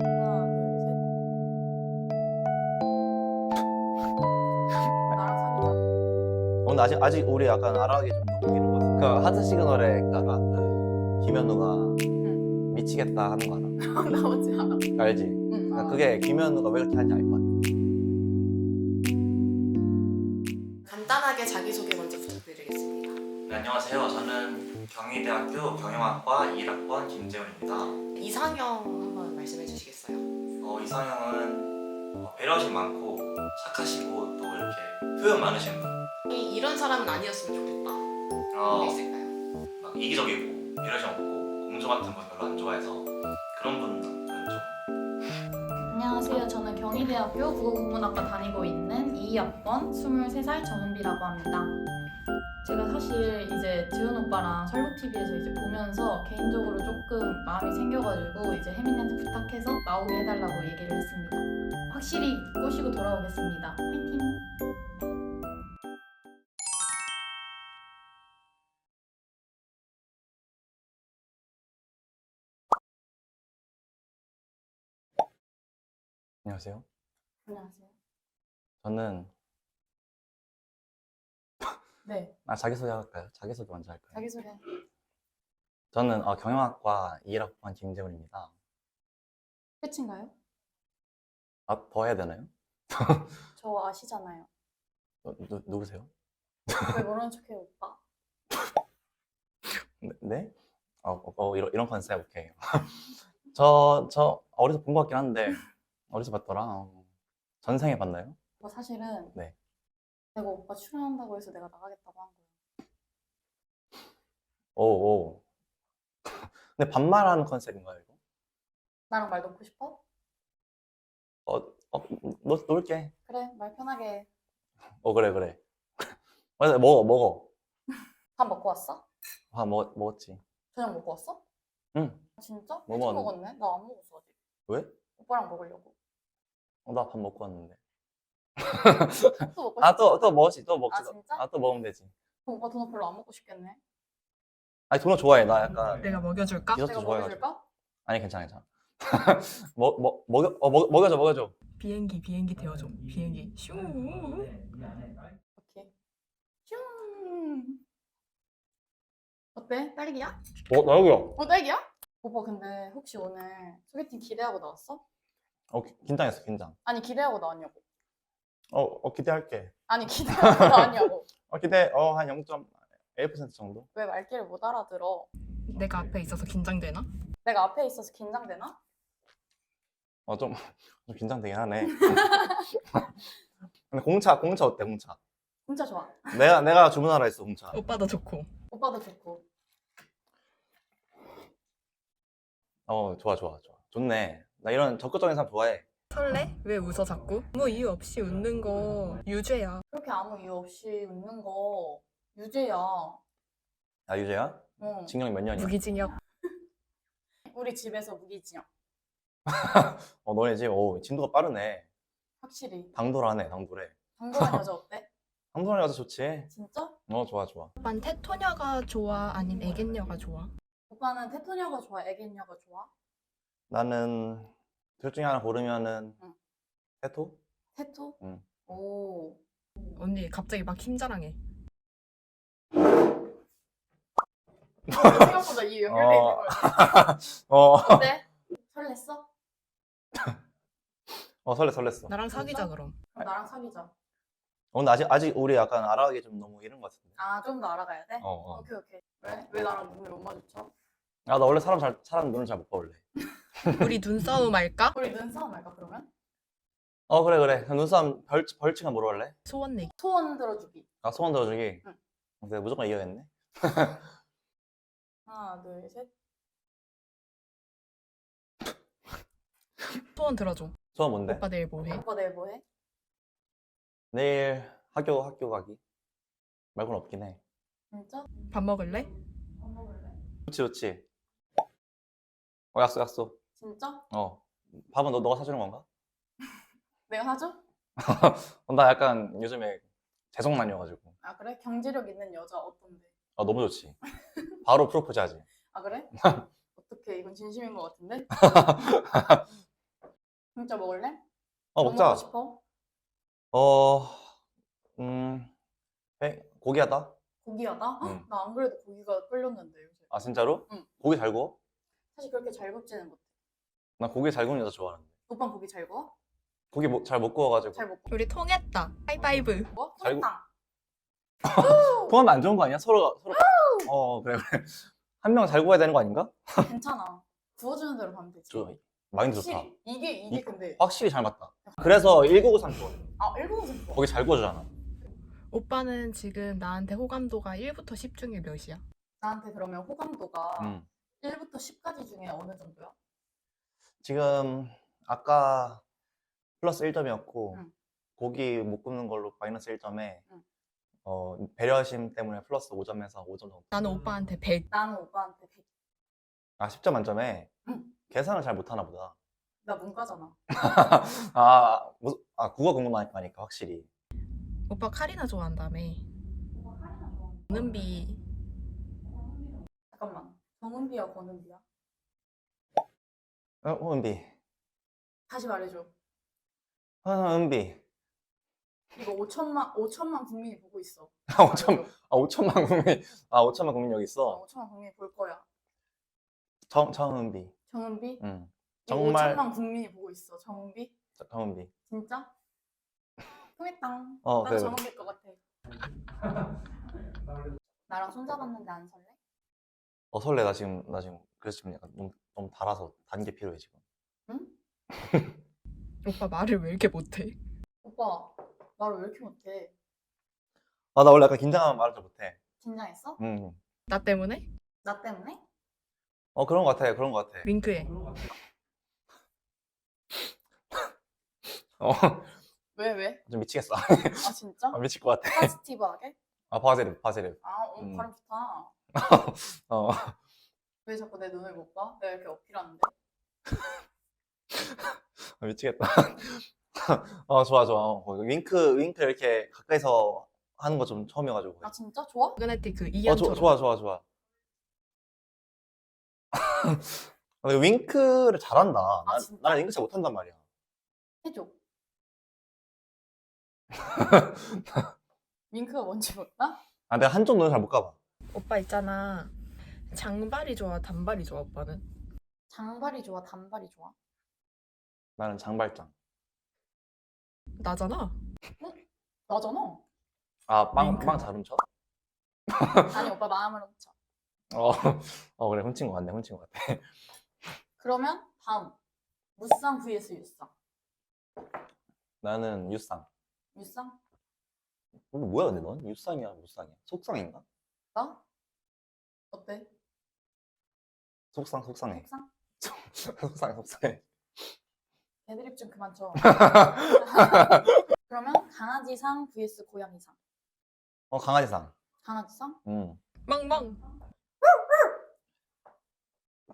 하나, 둘, 셋. 나랑 사귀자. 어, 아직 아직 우리 약간 알아가기 좀 너무 이른 것 같아. 그 하트 시그널에 그 아까 그 김현우가 미치겠다 하는 거 알아? 나오지 않아. 알지? 응. 그러니까 아. 그게 김현우가 왜 그렇게 하는지 알 것 같아. 경희대학교 경영학과 1학번 김재훈입니다. 이상형 한번 말씀해 주시겠어요? 어, 이상형은 어, 배려심 많고 착하시고 또 이렇게 표현 많으신 분. 이- 이런 사람은 아니었으면 좋겠다. 어, 있을까요? 막 이기적이고 배려심 없고 공조 같은 거 별로 안 좋아해서 그런 분은 좀 안녕하세요. 저는 경희대학교 국어국문학과 다니고 있는 2학번 23살 정은비라고 합니다. 제가 사실 이제 지훈 오빠랑 설국TV에서 이제 보면서 개인적으로 조금 마음이 생겨가지고 이제 혜민이한테 부탁해서 나오게 해달라고 얘기를 했습니다. 확실히 꼬시고 돌아오겠습니다. 화이팅! 안녕하세요. 안녕하세요. 저는 네, 아 자기소개 할까요? 자기소개 먼저 할까요? 자기소개. 저는 어, 경영학과 1학번 김재훈입니다. 끝인가요? 아, 더 해야 되나요? 저 아시잖아요. 어, 누, 누구세요? 왜 모르는 척해요, 오빠? 네? 네? 어, 어, 어, 이런, 이런 컨셉 오케이. 저, 저 어디서 본 것 같긴 한데 어디서 봤더라? 어, 전생에 봤나요? 뭐 사실은 네. 내가 오빠 출연한다고 해서 내가 나가겠다고 한 거예요. 오, 오. 근데 반말하는 컨셉인가요, 이거? 나랑 말 놓고 싶어? 어, 어, 놓, 놓을게. 그래, 말 편하게 해. 어, 그래, 그래. 맞아, 먹어, 먹어. 밥 먹고 왔어? 아, 먹, 먹었지. 저녁 먹고 왔어? 응. 아, 진짜? 뭐 일찍? 먹었네? 나 안 먹었어 아직. 왜? 오빠랑 먹으려고. 어, 나 밥 먹고 왔는데. 또 먹고 아? 또, 또 먹지, 또 먹지. 아, 진짜? 아, 또 먹으면 되지. 오빠 도넛 별로 안 먹고 싶겠네. 아니, 도넛 좋아해. 나 약간. 내가 먹여줄까? 디저트 내가 좋아해가지고. 먹여줄까? 아니, 괜찮아, 괜찮아. 먹, 먹, 먹여, 어, 먹, 먹여줘, 먹여줘. 비행기 비행기 태워줘 비행기 슈 오케이. 슝. 어때? 딸기야? 어, 나 여기요. 어, 딸기야? 오빠 근데 혹시 오늘 소개팅 기대하고 나왔어? 어, 기- 긴장했어, 긴장. 아니 기대하고 나왔냐고. 어, 어, 기대할게. 아니 기대하고 나왔냐고. 어, 기대, 어, 한 0.1% 정도? 왜 말귀를 못 알아들어? 내가 앞에 있어서 긴장되나? 내가 앞에 있어서 긴장되나? 어, 좀, 좀 긴장되긴 하네. 근데 공차, 공차 어때, 공차? 진짜 좋아. 내가, 내가 주문하라 했어, 공차. 오빠도 좋고 오빠도 좋고. 어, 좋아, 좋아, 좋아. 좋네. 나 이런 적극적인 사람 좋아해. 설레? 왜 웃어 자꾸? 아무 이유 없이 웃는 거 유죄야 그렇게 아무 이유 없이 웃는 거 유죄야. 야, 유재야? 응. 징역이 몇 년이야? 무기징역 우리 집에서 무기징역. 어, 너네 집, 오, 진도가 빠르네. 확실히. 당돌하네, 당돌해. 당돌한 여자 어때? 당돌한 여자 좋지? 진짜? 어, 좋아, 좋아. 오빤 테토녀가 좋아 아님 애견녀가 좋아? 오빠는 테토녀가 좋아? 애견녀가 좋아? 나는 둘 중에 하나 고르면은 응. 테토? 테토? 응. 오. 언니 갑자기 막 힘자랑해 생각보다 이 연결돼 있는 어. 거야. 어, 어때? 설렜어? 어 설레 설렜어. 나랑 사귀자 그럼 그럼 나랑 사귀자. 어, 근데 아직 아직 우리 약간 알아가기 좀 너무 이른 것 같은데. 아, 좀 더 알아가야 돼? 어, 어. 오케이, 오케이. 왜? 왜 나랑 눈을 못 마주쳐? 아, 나 원래 사람 잘 사람 눈을 잘 못 봐 원래. 우리 눈싸움 할까? 우리 눈싸움 할까, 그러면? 어, 그래 그래. 그럼 눈싸움 벌 벌칙은 뭐로 할래? 소원 내기 소원 들어주기. 아, 소원 들어주기. 응. 내가 무조건 이겨야겠네. 하나, 둘, 셋. 소원 들어줘 소원 뭔데? 오빠 내일 뭐 해? 오빠 내일 뭐 해? 내일 학교 학교 가기. 말고는 없긴 해. 진짜? 밥 먹을래? 좋지 좋지. 어, 약속 약속. 진짜? 어. 밥은 너 너가 사주는 건가? 내가 사줘? 어, 나 약간 요즘에 재성난이어가지고. 아, 그래? 경제력 있는 여자 어떤데? 아, 너무 좋지. 바로 프로포즈 하지. 아, 그래? 어떻게 이건 진심인 것 같은데? 어, 뭐 먹자. 먹고 싶어? 어, 음, 회, 고기 하다? 고기하다? 응. 나 안 그래도 고기가 끌렸는데 요새. 아, 진짜로? 응. 고기 잘 구워? 사실 그렇게 잘 굽지는 못해. 나 고기 잘 구우는 여자 좋아하는데. 오빠 고기 잘 구워? 고기 뭐, 잘못 구워가지고. 잘 먹고. 우리 통했다. 하이파이브. 뭐? 잘 구- 통탕. 구우면 안 좋은 거 아니야? 서로가, 서로. 어, 그래, 그래. 한 명 잘 구워야 되는 거 아닌가? 괜찮아. 구워주는 대로 가면 되지. 좋아. 마인드 좋다. 확실히 이게 이게 이- 근데 확실히 잘 맞다. 그래서 1993 좋아. 아 일본에서 좋아. 거기 잘 구워주잖아. 오빠는 지금 나한테 호감도가 1부터 10 중에 몇이야? 나한테 그러면 호감도가 음. 1부터 10까지 중에 어느 정도야? 지금, 아까 플러스 1점이었고, 응. 고기 못 굽는 걸로 마이너스 1점에, 응. 어, 배려심 때문에 플러스 5점에서 5점 정도. 나는 오빠한테 100. 나는 오빠한테 100. 아, 10점 만점에 응. 계산을 잘 못하나 보다. 나 문과잖아. 아, 무- 아 국어 공부만 하니까 확실히. 오빠 카리나 좋아한다며. 은비. 잠깐만. 정은비야 권은비야? 어, 은비. 다시 말해줘. 아, 은비. 이거 5천만 5천만 국민이 보고 있어. 아, 5천, 아, 5천만 국민, 아, 5천만 국민 여기 있어. 5천만 국민이 볼 거야. 정, 정은비. 정은비? 응. 이거 정말, 5천만 국민이 보고 있어. 정은비? 정은비. 진짜? 통했다. 어, 나도 그래, 그래. 정은비일 것 같아. 나랑 손잡았는데 안 설레? 어, 설레. 나 지금, 나 지금, 그래서 지금 약간 너무, 너무 달아서 단게 필요해, 지금. 응? 오빠 말을 왜 이렇게 못해? 오빠 말을 왜 이렇게 못해? 아, 나 원래 약간 긴장하면 말을 잘 못해. 긴장했어? 응. 나 때문에? 나 때문에? 어, 그런 것 같아. 그런 것 같아. 윙크해. 어, 왜 왜? 좀 미치겠어. 아 진짜? 아, 미칠 것 같아. 포지티브하게? 아, 바세립, 바세립. 아, 어, 음. 발음 좋다. 어, 왜 자꾸 내 눈을 못 봐? 내가 이렇게 어필하는데? 아, 미치겠다. 어, 좋아, 좋아. 어, 거기 윙크, 윙크 이렇게 가까이서 하는 거 좀 처음이어가지고. 아 진짜? 좋아? 마그네틱 그 어, 이한처럼. 좋아, 좋아, 좋아, 좋아. 아, 근데 윙크를 잘한다. 아, 난, 진짜? 나는 윙크 잘 못한단 말이야. 해줘. 윙크가 뭔지 몰라? 아, 내가 한쪽 눈을 잘못 가봐. 오빠 있잖아. 장발이 좋아, 단발이 좋아, 오빠는? 장발이 좋아? 단발이 좋아? 나는 장발장. 나잖아. 나잖아. 아, 빵, 윙크. 빵잘 훔쳐? 아니 오빠 마음으로 훔쳐. 어, 어, 그래, 훔친 것 같네, 훔친 것 같아. 그러면 다음 무쌍 vs 유쌍. 나는 유쌍. 유쌍? 근데 뭐야, 근데 넌? 유쌍이야, 무쌍이야? 속쌍인가? 나? 어때? 속상, 속상해. 속상? 속상해, 속상해. 애드립 좀 그만 쳐. 그러면 강아지상 vs 고양이상. 어, 강아지상. 강아지상? 응. 멍멍.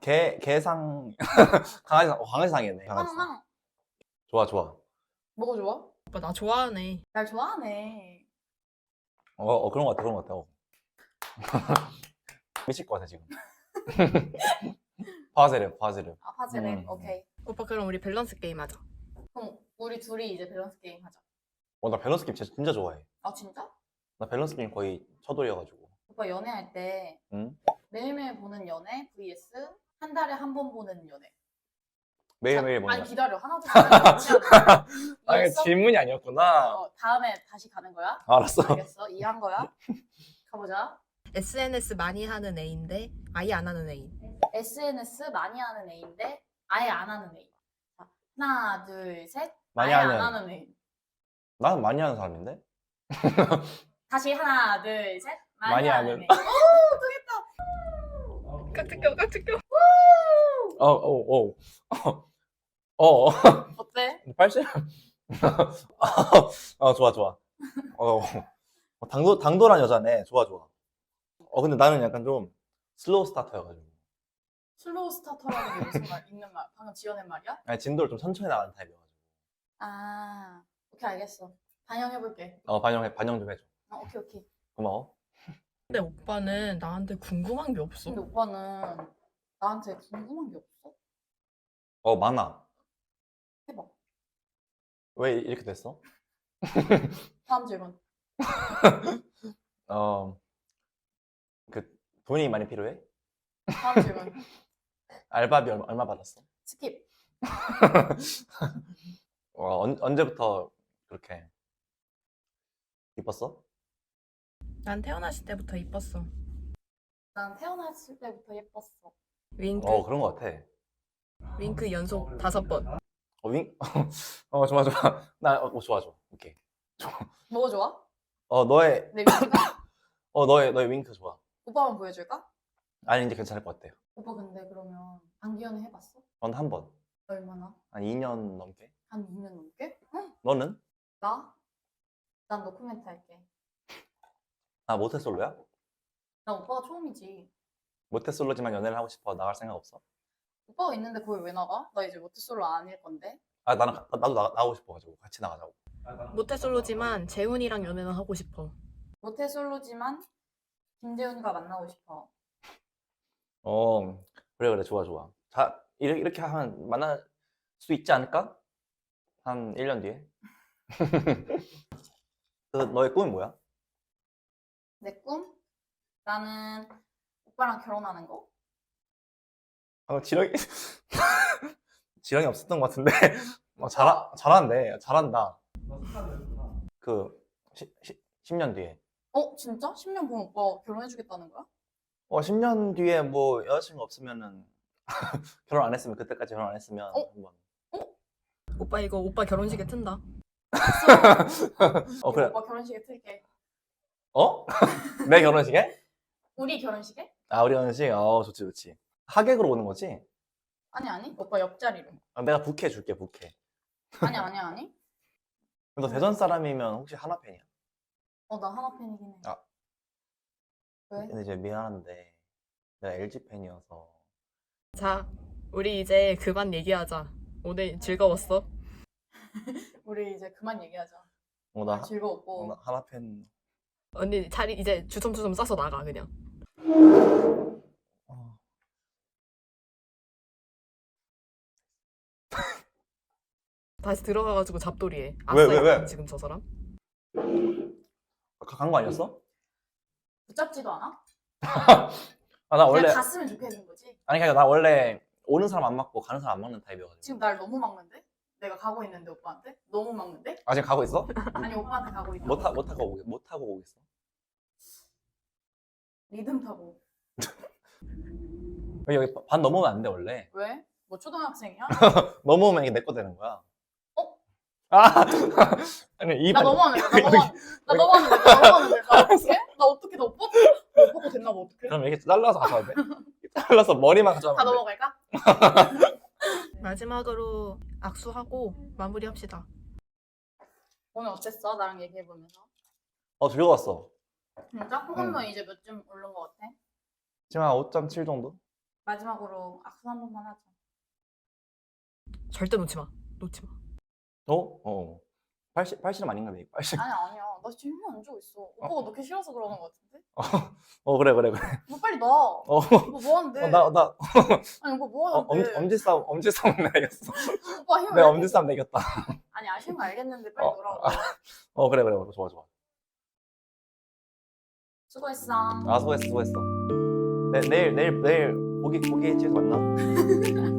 개, 개상. 강아지상, 어, 강아지상이네. 강아지상. 빵빵. 좋아, 좋아. 뭐가 좋아? 오빠 나 좋아하네. 날 좋아하네. 어, 어, 그런 것 같아, 그런 것 같아. 어. 미칠 것 같아, 지금. 파세르, 파세르. 아 파즈레. 음. 오케이. 오빠 그럼 우리 밸런스 게임 하자. 그럼 우리 둘이 이제 밸런스 게임 하자. 어, 나 밸런스 게임 진짜, 진짜 좋아해. 아 진짜? 나 밸런스 게임 거의 첫돌이어가지고. 오빠 연애할 때 응? 매일매일 보는 연애 vs 한 달에 한 번 보는 연애. 매일매일 자, 보는. 아니 기다려 하나 둘 셋. 같이 하자. 아, 이게? 질문이 아니었구나. 어, 다음에 다시 가는 거야? 알았어. 알겠어. 이해한 거야? 가보자. SNS 많이 하는 애인데 아예 안 하는 애인. SNS 많이 하는 애인데 아예 안 하는 애인. 자, 하나, 둘, 셋. 많이 아예 하는. 안 하는 애인. 나는 많이 하는 사람인데? 다시 하나, 둘, 셋. 많이, 많이 하는 하는. 애인. 오, 되겠다. 깜짝이야, 깜짝이야. 어, 어, 어. 어, 어. 어때? 80? 어, 좋아, 좋아. 어, 어, 당도, 당돌한 여자네. 좋아, 좋아. 어, 근데 나는 약간 좀 슬로우 스타터여가지고. 슬로우 스타터라는 게 무슨 말, 있는 말, 방금 지어낸 말이야? 아니, 진도를 좀 천천히 나가는 타입이어가지고. 아, 오케이, 알겠어. 반영해볼게. 어, 반영해, 반영 좀 해줘. 어, 오케이, 오케이. 고마워. 근데 오빠는 나한테 궁금한 게 없어. 근데 오빠는 나한테 궁금한 게 없어? 어, 많아. 해봐. 왜 이렇게 됐어? 다음 질문. 어, 그 돈이 많이 필요해? 다음 질문. 알바비 얼마, 얼마 받았어? 스킵. 어, 언, 언제부터 그렇게 이뻤어? 난 태어났을 때부터 이뻤어. 난 태어났을 때부터 예뻤어. 윙크, 어 그런 거 같아. 윙크 연속 다섯 번. 어, 윙? 어 좋아 좋아. 나 어, 좋아 좋아. 오케이. 뭐가 좋아? 어 너의 내 윙크가? 어 너의 너의 윙크 좋아. 오빠 한번 보여줄까? 아니 이제 괜찮을 것 같아요. 오빠 근데 그러면 장기연애 해봤어? 넌 한 번. 얼마나? 한 2년 넘게. 한 2년 넘게? 너는? 나? 난 노코멘트 할게. 아 모태솔로야? 나 오빠가 처음이지. 모태솔로지만 연애를 하고 싶어. 나갈 생각 없어? 오빠가 있는데 거기 왜 나가? 나 이제 모태솔로 아닐 건데. 아 나는 가- 나도 나, 나가고 싶어가지고 같이 나가자고. 모태솔로지만 재훈이랑 연애는 하고 싶어. 모태솔로지만 김재훈과 만나고 싶어. 어 그래 그래 좋아 좋아. 자 이렇게, 이렇게 하면 만날 수 있지 않을까? 한 1년 뒤에. 그 너의 꿈이 뭐야? 내 꿈? 나는 오빠랑 결혼하는 거. 어, 지렁이 지렁이 없었던 것 같은데 어, 잘 잘한대 잘한다 그 시, 시, 10년 뒤에 어? 진짜? 10년 보면 오빠 결혼해주겠다는 거야? 어 10년 뒤에 뭐 여자친구 없으면은 결혼 안 했으면 그때까지 결혼 안 했으면 어? 한번 오빠 이거 오빠 결혼식에 튼다. 어 그래 오빠 결혼식에 틀게. 어? 내 결혼식에? 우리 결혼식에? 아 우리 결혼식 어 좋지 좋지 하객으로 오는 거지? 아니 아니. 오빠 옆자리로. 아, 내가 부케 줄게 부케 아니 아니 아니. 너 대전 사람이면 혹시 하나 팬이야? 어 나 하나 팬이긴 해. 아. 왜? 근데 이제 미안한데 내가 LG 팬이어서 자, 우리 이제 그만 얘기하자. 오늘 즐거웠어? 우리 이제 그만 얘기하자. 어, 나, 즐거웠고. 어, 나 하나 팬 언니 자리 이제 주섬주섬 싸서 나가 그냥. 어. 다시 들어가가지고 잡돌이해. 왜, 아싸, 왜, 왜? 약간 지금 저 사람? 간 거 아니었어? 붙잡지도 않아? 아 나 원래 그냥 갔으면 좋겠는 거지. 아니 그러니까 나 원래 오는 사람 안 맞고 가는 사람 안 맞는 타입이어가지고 지금 날 너무 막는데? 내가 가고 있는데 오빠한테? 너무 막는데? 아 지금 가고 있어? 아니 오빠한테 가고 있다. 못, 타, 못 타고 오겠, 못 타고 오겠어 리듬 타고. 여기, 여기 반 넘으면 안 돼 원래 왜? 뭐 초등학생이야? 넘으면 이게 내 거 되는 거야 어? 아 아니 이나 반- 넘어가면 돼. 나 넘어가면 돼. 나 넘어가면 돼. 나 넘어가면 돼. 나 어떻게? 나 어떻게? 나 오빠? 나 오빠가 됐나 봐 어떡해? 그럼 이렇게 잘라서 가져야 돼 잘라서 머리만 다 가져가면 돼 넘어갈까? 마지막으로 악수하고 마무리합시다. 오늘 어땠어? 나랑 얘기해 보면서. 어 즐거웠어 진짜? 호감도 이제 몇 점 오른 것 같아? 지금 한 5.7 정도? 마지막으로 악수 한 번만 하자. 절대 놓지 마. 놓지 마. 어? 어 팔씨, 팔씨름 아닌가 봐 80. 아니 아니야. 나 지금 힘이 안 주고 있어. 오빠가 넣기 싫어서 그러는 것 같은데? 어 그래 그래 그래 너 빨리 넣어. 어, 오빠 뭐 하는데? 어, 나, 나 아니 오빠 뭐 어, 엄, 하는데? 엄지 싸움 엄지 싸움 내가 이겼어 오빠 힘을 내가 왜 엄지 이렇게- 싸움 내겼다 아니 아쉬운 거 알겠는데 빨리 어, 넣으라고. 어 그래 그래 좋아 좋아 수고했어. 아 수고했어 수고했어 내, 내일 내일 내일 고기 고기 집에서 만나